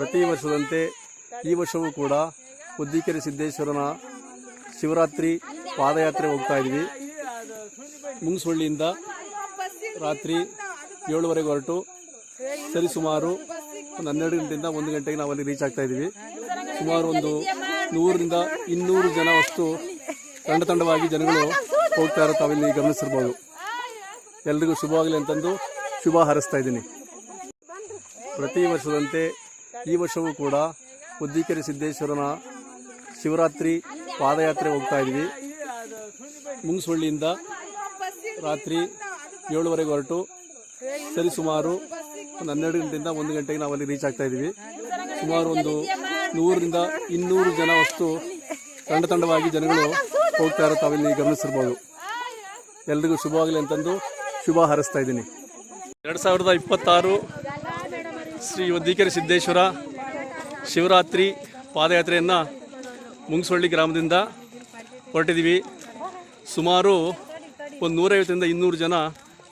ವರ್ಷದಂತೆ ಈ ವರ್ಷವೂ ಕೂಡ ಉದ್ದಿಕೆರೆ ಸಿದ್ದೇಶ್ವರನ ಶಿವರಾತ್ರಿ ಪಾದಯಾತ್ರೆ ಹೋಗ್ತಾ ಇದ್ವಿ. ಮುಂಗ್ಸೊಳ್ಳಿಯಿಂದ ರಾತ್ರಿ ಏಳುವರೆಗೆ ಹೊರಟು ಸರಿ ಸುಮಾರು ಒಂದು ಹನ್ನೆರಡು ಗಂಟೆಯಿಂದ ಒಂದು ಗಂಟೆಗೆ ನಾವು ಅಲ್ಲಿ ರೀಚ್ ಆಗ್ತಾ ಇದ್ದೀವಿ. ಸುಮಾರು ಒಂದು ನೂರರಿಂದ ಇನ್ನೂರು ಜನ ಅಷ್ಟು ತಂಡ ತಂಡವಾಗಿ ಜನಗಳು ಹೋಗ್ತಾ ಇರೋ ತಾವಿಲ್ಲಿ ಗಮನಿಸಿರ್ಬೋದು. ಎಲ್ರಿಗೂ ಶುಭವಾಗಲಿ ಅಂತಂದು ಶುಭ ಹಾರೈಸ್ತಾ ಇದ್ದೀನಿ. ಪ್ರತಿ ವರ್ಷದಂತೆ ಈ ವರ್ಷವೂ ಕೂಡ ಉದ್ದಿಕೆರೆ ಸಿದ್ದೇಶ್ವರನ ಶಿವರಾತ್ರಿ ಪಾದಯಾತ್ರೆ ಹೋಗ್ತಾ ಇದ್ವಿ. ಮುಂಗಸೊಳ್ಳಿಯಿಂದ ರಾತ್ರಿ ಏಳುವರೆಗೆ ಹೊರಟು ಸರಿ ಸುಮಾರು ಒಂದು ಹನ್ನೆರಡು ಗಂಟೆಯಿಂದ ಒಂದು ಗಂಟೆಗೆ ನಾವು ಅಲ್ಲಿ ರೀಚ್ ಆಗ್ತಾ ಇದ್ದೀವಿ. ಸುಮಾರು ಒಂದು ನೂರರಿಂದ ಇನ್ನೂರು ಜನ ವಸ್ತು ತಂಡ ತಂಡವಾಗಿ ಜನಗಳು ಹೋಗ್ತಾ ಇರೋ ತಾವಿಲ್ಲಿ ಗಮನಿಸಿರ್ಬೋದು. ಎಲ್ರಿಗೂ ಶುಭವಾಗಲಿ ಅಂತಂದು ಶುಭ ಹಾರೈಸ್ತಾ ಇದ್ದೀನಿ. ಎರಡು ಸಾವಿರದ ಇಪ್ಪತ್ತಾರು ಶ್ರೀ ಒದ್ದಿಕೆರೆ ಸಿದ್ದೇಶ್ವರ ಶಿವರಾತ್ರಿ ಪಾದಯಾತ್ರೆಯನ್ನು ಮುಂಗಸೊಳ್ಳಿ ಗ್ರಾಮದಿಂದ ಹೊರಟಿದ್ದೀವಿ. ಸುಮಾರು ಒಂದು ನೂರೈವತ್ತರಿಂದ ಇನ್ನೂರು ಜನ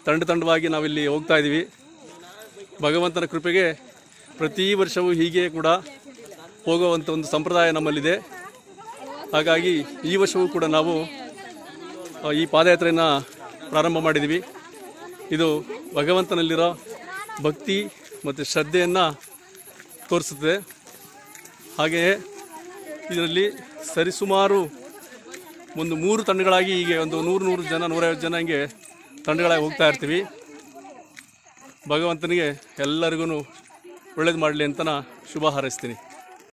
ತಂಡ ತಂಡವಾಗಿ ನಾವಿಲ್ಲಿ ಹೋಗ್ತಾ ಇದ್ದೀವಿ. ಭಗವಂತನ ಕೃಪೆಗೆ ಪ್ರತಿ ವರ್ಷವೂ ಹೀಗೆ ಕೂಡ ಹೋಗುವಂಥ ಒಂದು ಸಂಪ್ರದಾಯ ನಮ್ಮಲ್ಲಿದೆ. ಹಾಗಾಗಿ ಈ ವರ್ಷವೂ ಕೂಡ ನಾವು ಈ ಪಾದಯಾತ್ರೆಯನ್ನು ಪ್ರಾರಂಭ ಮಾಡಿದ್ದೀವಿ. ಇದು ಭಗವಂತನಲ್ಲಿರೋ ಭಕ್ತಿ ಮತ್ತು ಶ್ರದ್ಧೆಯನ್ನು ತೋರಿಸುತ್ತದೆ ಹಾಗೆಯೇ ಇದರಲ್ಲಿ ಸರಿಸುಮಾರು ಒಂದು ಮೂರು ತಂಡಗಳಾಗಿ ಹೀಗೆ ಒಂದು ನೂರು ನೂರು ಜನ, ನೂರೈವತ್ತು ಜನ ಹಿಂಗೆ ತಂಡಗಳಾಗಿ ಹೋಗ್ತಾ ಇರ್ತೀವಿ. ಭಗವಂತನಿಗೆ ಎಲ್ಲರಿಗೂ ಒಳ್ಳೇದು ಮಾಡಲಿ ಅಂತ ಶುಭ ಹಾರೈಸ್ತೀನಿ.